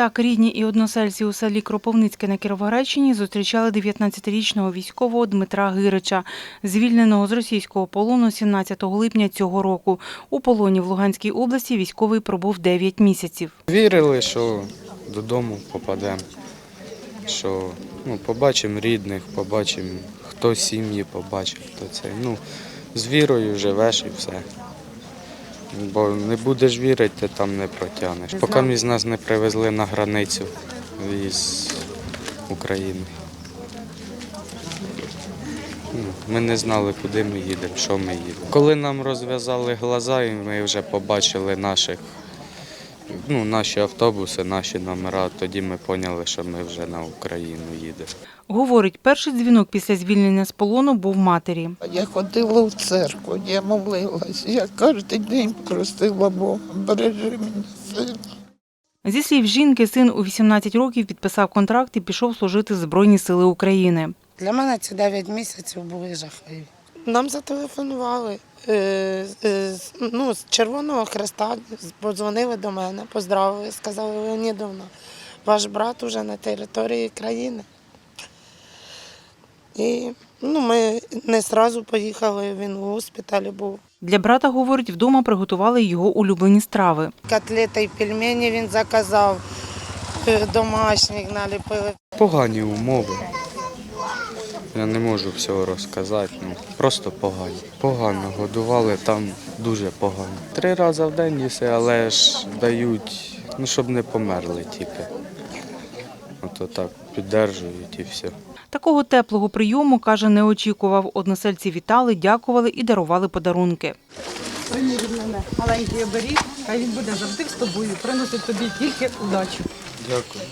Так, рідні і односельці у селі Кропивницьке на Кіровоградщині зустрічали 19-річного військового Дмитра Гирича, звільненого з російського полону 17 липня цього року. У полоні в Луганській області військовий пробув 9 місяців. Вірили, що додому попадемо що ну, побачимо рідних, побачимо, хто сім'ї побачив, хто це. Ну, з вірою живеш і все. Бо не будеш вірити, ти там не протягнеш. Поки ми з нас не привезли на границю із України. Ну, Ми не знали, куди ми їдемо, що ми їдемо. Коли нам розв'язали глаза, і ми вже побачили наших ну, наші автобуси, наші номера. Тоді ми поняли, що ми вже на Україну їдемо. Говорить, перший дзвінок після звільнення з полону був матері. Я ходила в церкву, я молилась, я кожен день просила Бога, бережи мене сина. Зі слів жінки, син у 18 років підписав контракт і пішов служити в Збройні Сили України. Для мене ці 9 місяців були жахливі. Нам зателефонували ну, з Червоного Хреста, подзвонили до мене, поздравили, сказали, Леонідовна, ваш брат уже на території країни. І ну, ми не одразу поїхали, він у госпіталі був. Для брата, говорить, вдома приготували його улюблені страви. Котлети і пельмені він заказав, е, домашніх наліпили. Погані умови. Я не можу всього розказати. Ну, просто погані. Погано годували там дуже погано. Три рази в день їси, але ж дають, ну щоб не померли тільки. Ото так піддержують і все. Такого теплого прийому, каже, не очікував. Односельці вітали, дякували і дарували подарунки. Маленький оберіг, хай він буде завжди з тобою, приносить тобі тільки удачу. Дякую.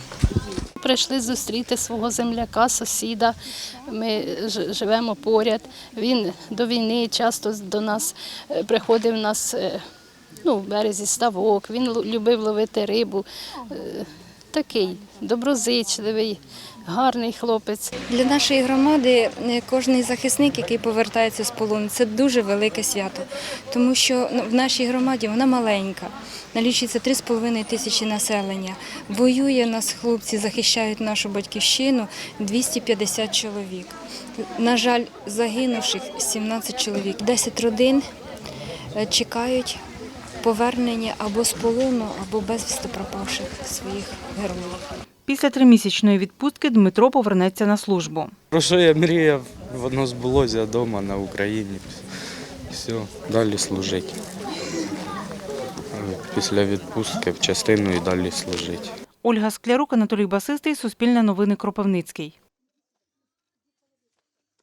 Прийшли зустріти свого земляка, сусіда. Ми живемо поряд. Він до війни часто до нас е, приходив нас е, ну, в березі ставок. Він любив ловити рибу. Е, Такий доброзичливий, гарний хлопець. Для нашої громади е, кожний захисник, який повертається з полону, це дуже велике свято, тому що ну, в нашій громаді вона маленька, налічується 3,5 тисячі населення. Воює нас хлопці, захищають нашу батьківщину 250 чоловік. На жаль, загинувших 17 чоловік. 10 родин е, чекають повернення або з полону, або безвісти пропавших своїх героїв. Після тримісячної відпустки Дмитро повернеться на службу. Про що я мріяв, воно збулося вдома на Україні. Все, далі служити. Після відпустки в частину і далі служити. Ольга Склярук, Анатолій Басистий, Суспільне новини Кропивницький.